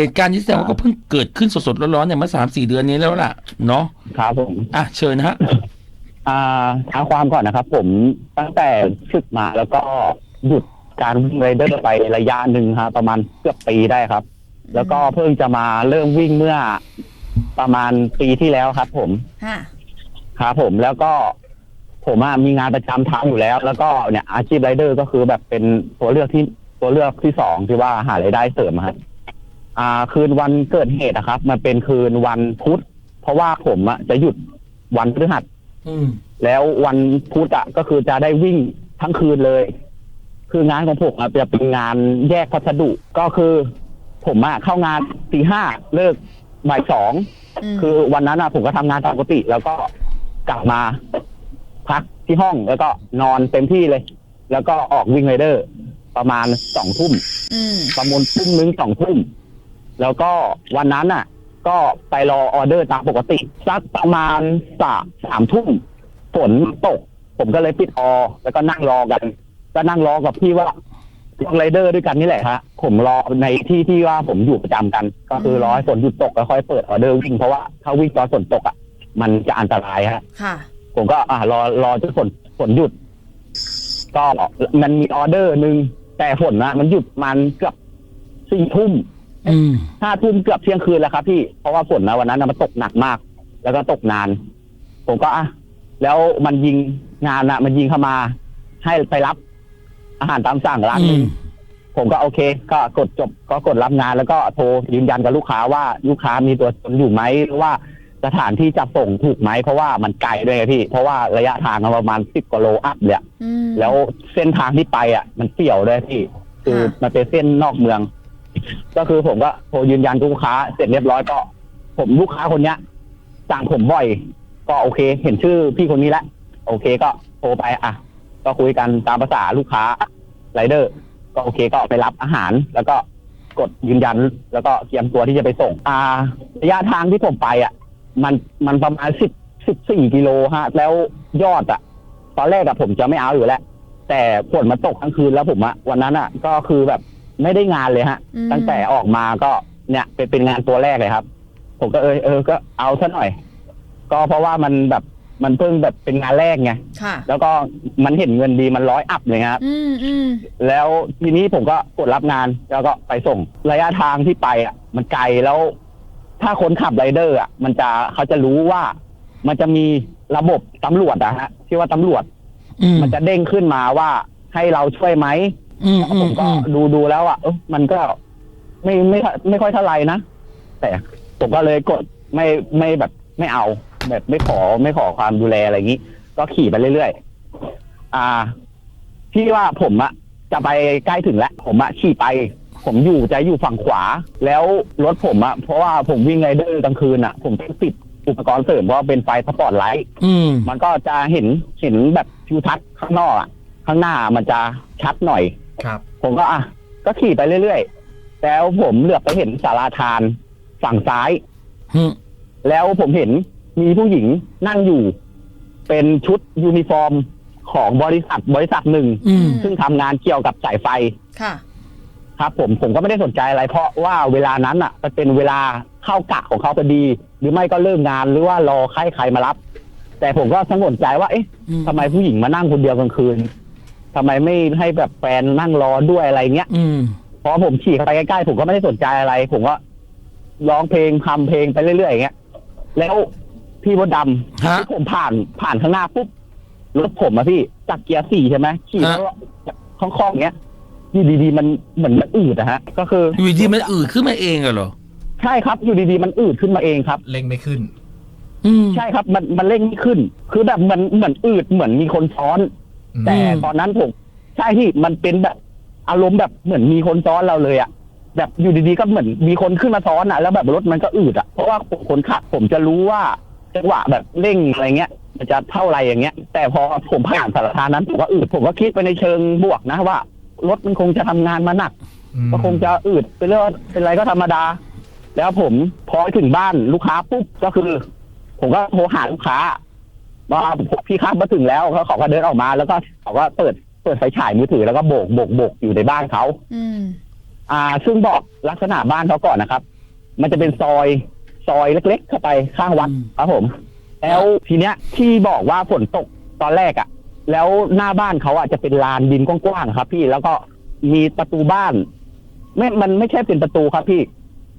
เหตุการณ์นี้แสดงว่าก็เพิ่งเกิดขึ้นสดๆร้อนๆเนี่ยเมื่อสามสี่เดือนนี้แล้วล่ะ เนาะครับผม อะเชิญนะฮะอ่าท้าความก่อนนะครับ ผมตั้งแต่ศึกมาแล้วก็หยุดการวิ่งไรเดอร์ไประยะหนึ่งฮะประมาณเกือบปีได้ครับ แล้วก็เพิ่งจะมาเริ่มวิ่งเมื่อประมาณปีที่แล้วครับ ผมค่ะครับผมแล้วก็ผมอะมีงานประจำทำอยู่แล้ว แล้วก็เนี่ยอาชีพไรเดอร์ก็คือแบบเป็นตัวเลือกที่ตัวเลือกที่สองที่ว่าหารายได้เสริมอะครับ อ่าคืนวันเกิดเหตุนะครับ มันเป็นคืนวันพุธ เพราะว่าผมอะจะหยุดวันพฤหัส อืม แล้ววันพุธอะก็คือจะได้วิ่งทั้งคืนเลย คืองานของผมอะจะเป็นงานแยกพัสดุก็คือ ผมอะเข้างานตีห้าเลิกบ่ายสอง มคือวันนั้นอะผมก็ทำงานตามปกติ แล้วก็กลับมาพักที่ห้องแล้วก็นอนเต็มที่เลย แล้วก็ออกวิ่งไรเดอร์ ประมาณสองทุ่มอืมประมูลทุ่มนึงสองทุ่ม แล้วก็วันนั้นน่ะ ก็ไปรอออเดอร์ตามปกติสักประมาณสามสามทุ่มฝนตก ผมก็เลยปิดออ แล้วก็นั่งรอกัน ก็นั่งรอกับพี่ว่าลงไรเดอร์ด้วยกันนี่แหละฮะผมรอในที่ที่ว่าผมอยู่ประจำกัน ก็คือรอให้ฝนหยุดตกแล้วค่อยเปิดออเดอร์วิ่งเพราะว่าถ้าวิ่งตอนฝนตกอะมันจะอันตรายฮะค่ะ ผมก็อ่ารอรอจนฝนฝนหยุด ก็มันมีออเดอร์หนึ่งแต่ฝนนะมันหยุดมันเกือบสี่ทุ่ม อืมห้าทุ่มเกือบเที่ยงคืนแล้วครับพี่ เพราะว่าฝนนะวันนั้นนะมันตกหนักมาก แล้วก็ตกนาน ผมก็อะแล้วมันยิงงานนะมันยิงเข้ามา ให้ไปรับ อาหารตามสั่งร้านอืหนึมงผมก็โอเค ก็กดจบก็กดรับงานแล้วก็โทรยืนยันกับลูกค้าว่าลูกค้ามีตัวตนอยู่ไหมหรือว่าสถานที่จับส่งถูกไหมเพราะว่ามันไกลด้วยไงพี่ เพราะว่าระยะทางมันประมาณสิบกว่าโลอัพเลยอะอืม แล้วเส้นทางที่ไปอะ มันเปี่ยวด้วยพี่ คือค่ะ มันเป็นเส้นนอกเมือง ก็คือผมก็โทรยืนยันกับลูกค้าเสร็จเรียบร้อยก็ ผมลูกค้าคนเนี้ยสั่งผมบ่อย ก็โอเค เห็นชื่อพี่คนนี้แล้วโอเคก็โทรไปอะ ก็คุยกันตามภาษาลูกค้าไรเดอร์ ก็โอเคก็ไปรับอาหาร แล้วก็กดยืนยัน แล้วก็เตรียมตัวที่จะไปส่ง อ่าระยะทางที่ผมไปอะ มันมันประมาณสิบสิบสี่กิโลฮะ แล้วยอดอะ ตอนแรกอะผมจะไม่เอาอยู่แล้ว แต่ฝนมันตกทั้งคืนแล้วผมอะวันนั้นอะก็คือแบบ ไม่ได้งานเลยฮะ อืม ตั้งแต่ออกมาก็เนี่ยเป็นเป็นงานตัวแรกเลยครับ ผมก็เออเออก็เอาซะหน่อย ก็เพราะว่ามันแบบมันเพิ่งแบบเป็นงานแรกไงค่ะ แล้วก็มันเห็นเงินดีมันร้อยอัพเลยครับ อืมอืมแล้วทีนี้ผมก็กดรับงานแล้วก็ไปส่งระยะทางที่ไปอะ มันไกลแล้ว ถ้าคนขับไรเดอร์อะ มันจะเขาจะรู้ว่า มันจะมีระบบตำรวจอะฮะที่ว่าตำรวจ อืมมันจะเด้งขึ้นมาว่าให้เราช่วยไหม อืมอืผมมก็อืมดูดูแล้วอะเออมันก็ไม่ไม่ไม่ค่อยเท่าไหร่นะ แต่ผมก็เลยกดไม่ไม่แบบไม่เอา แบบไม่ขอไม่ขอความดูแลอะไรอย่างนี้ ก็ขี่ไปเรื่อยๆ อ่าที่ว่าผมอะจะไปใกล้ถึงแล้ว ผมอะขี่ไป ผมอยู่จะอยู่ฝั่งขวา แล้วรถผมอะเพราะว่าผมวิ่งไรเดอร์กลางคืนอะผมต้องติดอุปกรณ์เสริมเพราะว่าเป็นไฟสปอตไลท์ อืมมันก็จะเห็นเห็นแบบทิวทัศน์ข้างนอกอะข้างหน้ามันจะชัดหน่อย ครับ ผมก็อะก็ขี่ไปเรื่อยๆ แล้วผมเหลือบไปเห็นสาราทานฝั่งซ้ายอืมแล้วผมเห็นมีผู้หญิงนั่งอยู่ เป็นชุดยูนิฟอร์มของบริษัทบริษัทหนึ่ง อืม ซึ่งทำงานเกี่ยวกับสายไฟ ค่ะ ครับผมผมก็ไม่ได้สนใจอะไรเพราะว่าเวลานั้นอะมันเป็นเวลาเข้ากะของเขาพอดี หรือไม่ก็เลิกงานหรือว่ารอใครใครมารับ แต่ผมก็สงวนใจว่าเอ๊ะอืม ทำไมผู้หญิงมานั่งคนเดียวกลางคืน ทำไมไม่ให้แบบแฟนนั่งรอด้วยอะไรเงี้ยอืมพอผมขี่เข้าไปใกล้ๆผมก็ไม่ได้สนใจอะไร ผมก็ร้องเพลงทำเพลงไปเรื่อยๆอย่างเงี้ย แล้วพี่มดดำฮะที่ผมผ่านผ่านข้างหน้าปุ๊บรถผมอะพี่จากเกียร์สี่ใช่ไหมขี่แล้วคล่องๆอย่างเงี้ยอยู่ดีๆ มันเหมือนมันอืดอะฮะ ก็คืออยู่ดีมันอืดขึ้นมาเองอะเหรอใช่ครับ อยู่ดีๆมันอืดขึ้นมาเองครับเล็งไม่ขึ้นอืมใช่ครับ มันมันเร่งไม่ขึ้น คือแบบมันเหมือนอืดเหมือนมีคนซ้อนอืม แต่ตอนนั้นผมใช่ที่มันเป็นแบบอารมณ์แบบเหมือนมีคนซ้อนเราเลยอะแบบอยู่ดีๆก็เหมือนมีคนขึ้นมาซ้อนอะแล้วแบบรถมันก็อืดอะเพราะว่าผมคนขับผมจะรู้ว่าจังหวะแบบเร่งอะไรเงี้ยมันจะเท่าไรอย่างเงี้ย แต่พอผมผ่านสารทานนั้นผมก็อืดผมก็คิดไปในเชิงบวกนะว่ารถมันคงจะทำงานมาหนักอืมก็คงจะอืดเป็นเรื่องเป็นอะไรก็ธรรมดา แล้วผมพอไปถึงบ้านลูกค้าปุ๊บก็คือ ผมก็โทรหาลูกค้า ว่าพี่ครับมาถึงแล้วเขาเขาก็เดินออกมา แล้วก็เขาก็เปิดเปิดไฟฉายมือถือแล้วก็โบกโบกโบกอยู่ในบ้านเขาอืม อ่า ซึ่งบอกลักษณะบ้านเขาก่อนนะครับ มันจะเป็นซอยซอยเล็ก ๆ เข้าไปข้างวัดอืม ครับผม แล้วทีเนี้ยที่บอกว่าฝนตกตอนแรกอะ่ะ แล้วหน้าบ้านเขาอะจะเป็นลานดินกว้างๆครับ พี่แล้วก็มีประตูบ้าน ไม่ มันไม่ใช่เป็นประตูครับพี่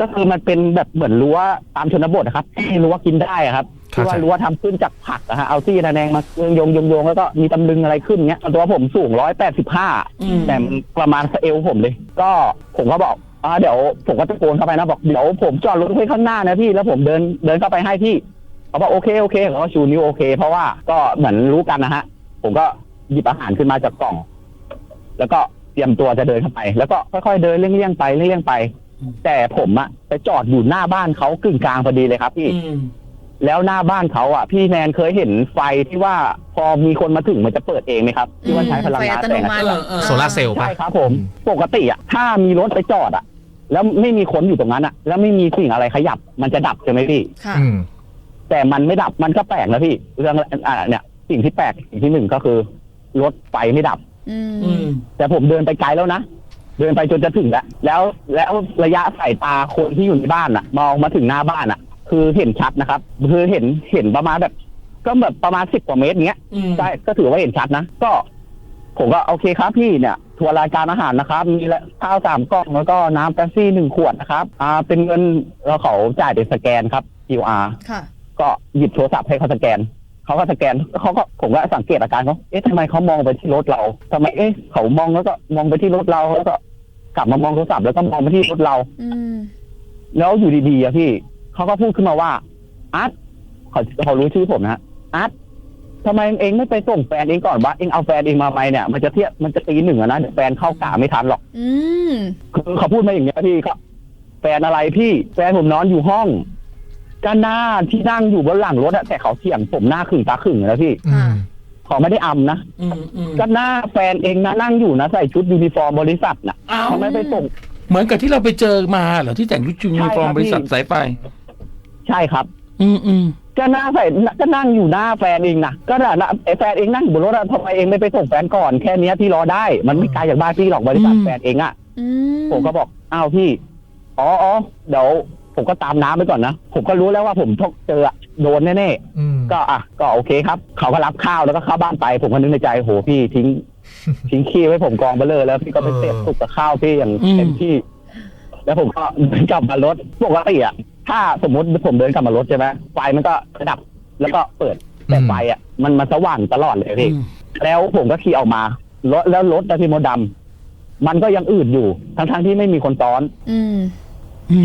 ก็คือมันเป็นแบบเหมือนรั้วตามชนบทนะครับที่รั้วกินได้อะครับเข้า ที่ว่าใจรั้วทำขึ้นจากผักนะฮะเอาซี่ระแนงมาโยงโยงโยงแล้วก็มีตำลึงอะไรขึ้นเงี้ยตัวผมสูงร้อยแปดสิบห้าอืมแต่มันประมาณเอวผมเลย ก็ผมก็บอกอ่าเดี๋ยวผมก็ตะโกนเข้าไปนะบอกเดี๋ยวผมจอดรถไว้ข้างหน้านะพี่แล้วผมเดินเดินเข้าไปให้พี่เขาบอกโอเคโอเคเขาก็ชูนิ้วโอเค เพราะว่าก็เหมือนรู้กันนะฮะ ผมก็หยิบอาหารขึ้นมาจากกล่อง แล้วก็เตรียมตัวจะเดินเข้าไป แล้วก็ค่อยๆเดินเลี่ยงๆไปเลี่ยงๆไปอืมแต่ผมอะไปจอดอยู่หน้าบ้านเขากึ่งกลางพอดีเลยครับพี่อืม แล้วหน้าบ้านเขาอะ พี่แนนเคยเห็นไฟที่ว่าพอมีคนมาถึงมันจะเปิดเองไหมครับ ที่ว่าใช้พลังไฟงาอันตแสโนงอามัทิตย์ติเออเออโซลาร์เซลล์ปะใช่ครับ ผมปกติอะถ้ามีรถไปจอดอะ แล้วไม่มีคนอยู่ตรงนั้นอะ แล้วไม่มีสิ่งอะไรขยับ มันจะดับใช่ไหมพี่ ค่ะ อืม แต่มันไม่ดับมันก็แปลกนะพี่ เรื่องอ่าเนี่ย สิ่งที่แปลกสิ่งที่หนึ่งก็คือ รถไฟไม่ดับ อือืม ม แต่ผมเดินไปไกลแล้วนะ เดินไปจนจะถึงแล้ว แล้วแล้วระยะสายตาคนที่อยู่ในบ้านอะมองมาถึงหน้าบ้านอะ คือเห็นชัดนะครับ คือเห็นเห็นประมาณแบบ ก็แบบประมาณสิบกว่าเมตรเงี้ยอืมใช่ก็ถือว่าเห็นชัดนะก็ ผมก็โอเคครับพี่เนี่ยทัวร์รายการอาหารนะครับ มีละข้าวสามกล่องแล้วก็น้ำแป๊บซี่หนึ่งขวดนะครับ อ่า เป็นเงินแล้วเขาจ่ายเป็นสแกนครับ QR ค่ะ ก็หยิบโทรศัพท์ให้เขาสแกน เขาก็สแกนเขาก็ผมก็สังเกตอาการเขาเอ๊ะทำไมเขามองไปที่รถเราทำไมเอ๊ะเขามองแล้วก็มองไปที่รถเราแล้วก็กลับมามองโทรศัพท์แล้วก็มองไปที่รถเรา อืม แล้วอยู่ดีๆอะพี่ เขาก็พูดขึ้นมาว่าอาร์ตเขาเขารู้ชื่อผมนะฮะอาร์ตทำไมเองไม่ไปส่งแฟนเองก่อนวะเองเอาแฟนเองมาไหมเนี่ยมันจะเทียบมันจะตีหนึ่งอะนะเดี๋ยวแฟนเข้ากะไม่ทันหรอก อืมคือเขาพูดมาอย่างเงี้ยพี่ก็แฟนอะไรพี่แฟนผมนอนอยู่ห้องก็หน้าที่นั่งอยู่บนหลังรถอะแต่เขาเถียงผมหน้าขึงตาขึงนะพี่อืมเขาไม่ได้อำนะอืมอืมก็หน้าแฟนเองนะนั่งอยู่นะใส่ชุดยูนิฟอร์มบริษัทน่ะอ้าวทำไมไปส่ง เหมือนกับที่เราไปเจอมาเหรอที่แต่งชุดยูนิฟอร์มใช่ครับบริษัทพี่สายไฟ ใช่ครับ อืมอืมก็หน้าใส่ก็นั่งอยู่หน้าแฟนเองนะก็น่ะนะไอ้แฟนเองนั่งอยู่บนรถอะทำไมเองไม่ไปส่งแฟนก่อนแค่เนี้ยพี่รอได้ มันไม่ไกลจากบ้านพี่หรอกบริษัทแฟนเองอะอืมผมก็บอกอ้าวพี่ อ๋ออ๋อเดี๋ยวผมก็ตามน้ำไปก่อนนะ ผมก็รู้แล้วว่าผมต้องเจออะโดนแน่อืมๆ ก็อะ ก็โอเคครับ เขาก็รับข้าวแล้วก็เข้าบ้านไป ผมก็นึกในใจโหพี่ทิ้ง ทิ้งขี้ไว้ผมกองเบลเลอร์แล้วพี่ก็ไปเสพสุกกับข้าวพี่อย่างเต็มที่ แล้วผมก็เดินกลับมารถปกติอะ ถ้าสมมติผมเดินกลับมารถใช่ไหมไฟมันก็ดับแล้วก็เปิดแต่อืมไฟอะมันมันสว่างตลอดเลยพี่อืมแล้วผมก็ขี่ออกมารถแล้วรถนะพี่มดดำมันก็ยังอืดอยู่ทั้งทั้งๆที่ไม่มีคนซ้อน อืม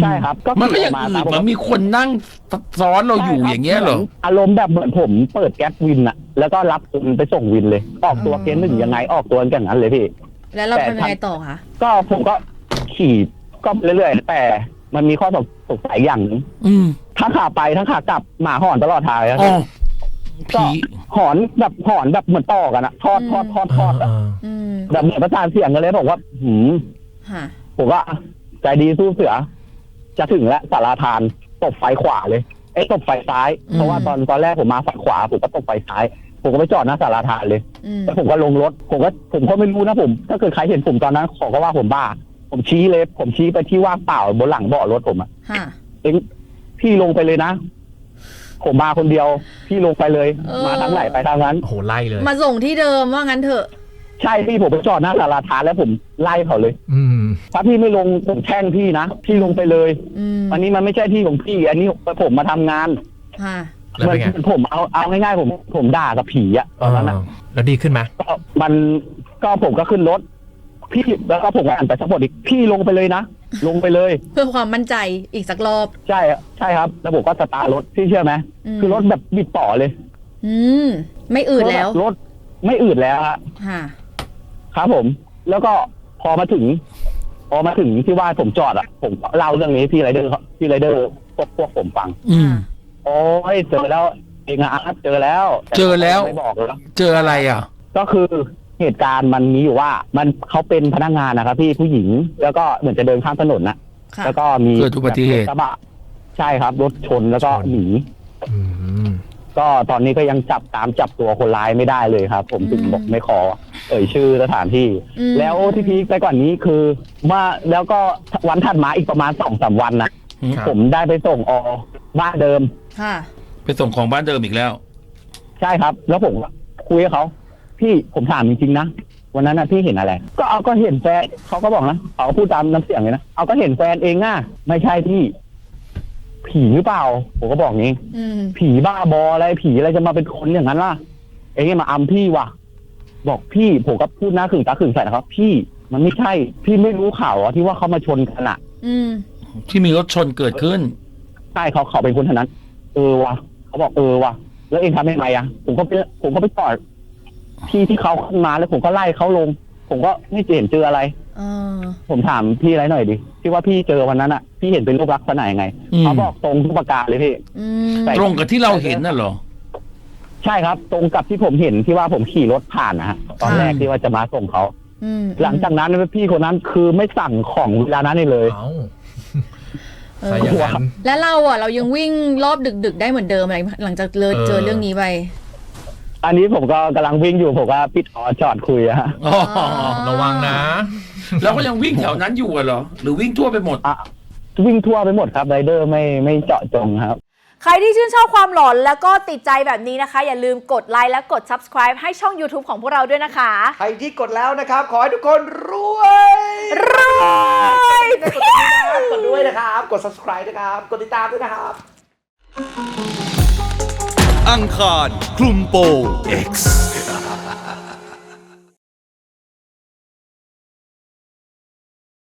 ใช่ครับก็มันก็ขี่ยังออกมาอืดตามเหมือนมีคนนั่งซ้อนเราอยู่ใช่ครับอย่างเงี้ยเหรอมืนอารมณ์แบบเหมือนผมเปิดแก๊สวินอะแล้วก็รับคนไปส่งวินเลย ออกตัวอืมเกณฑ์หนึ่งยังไงออกตัวอย่างนั้นเลยพี่ แล้วเราแต่ทำยังไงต่อคะก็ผมก็ขี่ก็เรื่อยๆแต่ มันมีข้อสงสัยอย่างหนึงอืมทั้งขาไปทั้งขากลับหมาหอนตลอดทางเลยครับอ๋อผีหอนแบบหอนแบบเหมือนต่อกันอะทอดทอดทอดทอดอะอ่าอืมแบบเหมือนประสานเสียงกันเลยบอกว่า หืม ค่ะ ผมว่าใจดีสู้เสือ จะถึงแล้วสาราทานตบไฟขวาเลยไอ้ยตบไฟซ้ายเพราะว่าตอนตอนแรกผมมาฝั่งขวา ผมก็ตบไฟซ้าย ผมก็ไปจอดหน้าสาราทานเลยอืมแล้วผมก็ลงรถ ผมก็ผมก็ไม่รู้นะผม ถ้าเกิดใครเห็นผมตอนนั้นขอก็ว่าผมบ้า ผมชี้เลย ผมชี้ไปที่ว่างเปล่าบนหลังเบาะรถผมอะค่ะ เองพี่ลงไปเลยนะ ผมมาคนเดียว พี่ลงไปเลย เออ มาทางไหนไปทางนั้น โอ้โหไล่เลย มาส่งที่เดิมว่างั้นเถอะ ใช่พี่ผมไปจอดหน้าสาราทานแล้วผมไล่เขาเลย อืม ถ้าพี่ไม่ลงผมแช่งพี่นะพี่ลงไปเลย อืมอันนี้มันไม่ใช่ที่ของพี่ อันนี้ผมมาทำงานค่ะ แล้วเป็นไงเหมือนผมเอาเอาง่ายๆผมผมด่ากับผีอะตอนนั้นอะเออแล้วดีขึ้นไหมก็มันก็ผมก็ขึ้นรถ พี่แล้วก็ผมก็อ่านไปสักบทอีกพี่ลงไปเลยนะ ลงไปเลย เพื่อความมั่นใจอีกสักรอบ ใช่อะใช่ครับ แล้วผมก็สตาร์ทรถพี่เชื่อไหมมคือรถแบบบิดต่อเลยอืม ไม่อืดแล้วรถไม่อืดแล้วฮะ ค่ะ ครับผม แล้วก็พอมาถึง พอมาถึงที่ว่าผมจอดอะผมก็เล่าเรื่องนี้ให้พี่ไรเดอร์เขาพี่ไรเดอร์พวกพวกผมฟัง อืม โอ้ยเจอแล้วเองอะอาร์ตเจอแล้วต่เจอแล้ว ไม่บอกแล้ว เจออะไรอะ ก็คือ เหตุการณ์มันมีอยู่ว่า มันเขาเป็นพนักงานนะครับพี่ผู้หญิง แล้วก็เหมือนจะเดินข้ามถนนนะค่ะแล้วก็มีเกิดอุบัติเหตุ รถกระบะใช่ครับ รถชนแล้วก็หนี อืมก็ตอนนี้ก็ยังจับตามจับตัวคนร้ายไม่ได้เลยครับ ผมถึงบอกไม่ขอ เอ่ยชื่อสถานที่ อืมแล้วที่พีคไปกว่านี้คือว่าแล้วก็วันถัดมาอีกประมาณสองสามวันนะอืมครับผมได้ไปส่งอบ้านเดิม ค่ะ ไปส่งของบ้านเดิมอีกแล้ว ใช่ครับ แล้วผมก็คุยกับเขา พี่ผมถามจริงๆนะวันนั้นนะพี่เห็นอะไร ก็เอาก็เห็นแฟนเขาก็บอกนะเขาก็พูดตามน้ำเสียงเลยนะเอาก็เห็นแฟนเองอะไม่ใช่พี่ ผีหรือเปล่า ผมก็บอกงี้อืมผีบ้าบออะไรผีอะไรจะมาเป็นคนอย่างนั้นล่ะ เองมาอำพี่ว่ะ บอกพี่ผมก็พูดหน้าขึงตาขึงใส่นะครับ พี่มันไม่ใช่ พี่ไม่รู้ข่าวเหรอที่ว่าเขามาชนกันอะอืมที่มีรถชนเกิดขึ้น ใช่เขาเขาเป็นคนเท่านั้น เออว่ะเขาบอกเออว่ะแล้วเองทำยังไงอะผมก็ไปผมก็ไปจอด ที่ที่เขาขึ้นมาแล้วผมก็ไล่เขาลง ผมก็ไม่เห็นเจออะไรเออผมถามพี่อะไรหน่อยดิที่ว่าพี่เจอวันนั้นอะพี่เห็นเป็นรูปลักษณะยังไงอืม เขาบอกตรงทุกประการเลยพี่ อืมใส่ ตรงกับที่เราเห็นน่ะเหรอ ใช่ครับ ตรงกับที่ผมเห็นที่ว่าผมขี่รถผ่านนะฮะตอนแรกที่ว่าจะมาส่งเขา อืมหลังจากนั้นพี่คนนั้นคือไม่สั่งของเวลานั้นเลย เอ้าเอใส่ออย่างนั้น แล้วเราอะเรายังวิ่งรอบดึก ๆ ได้เหมือนเดิมอะไรหลังจากเลยเออ เจอเรื่องนี้ไป อันนี้ผมก็กำลังวิ่งอยู่ผมก็ปิดออจอดคุยอะฮะอ๋อระวังนะแล้วก็ยังวิ่งแถวนั้นอยู่อะเหรอ หรือวิ่งทั่วไปหมดอะวิ่งทั่วไปหมดครับไรเดอร์ไม่ไม่เจาะจงครับ ใครที่ชื่นชอบความหลอนแล้วก็ติดใจแบบนี้นะคะ อย่าลืมกดไลค์และกด subscribe ให้ช่อง YouTube ของพวกเราด้วยนะคะ ใครที่กดแล้วนะครับ ขอให้ทุกคนรวยรวยกดติดตามกดด้วยนะครับ กด subscribe นะครับ กดติดตามด้วยนะครับ อังคาร คลุมโปง X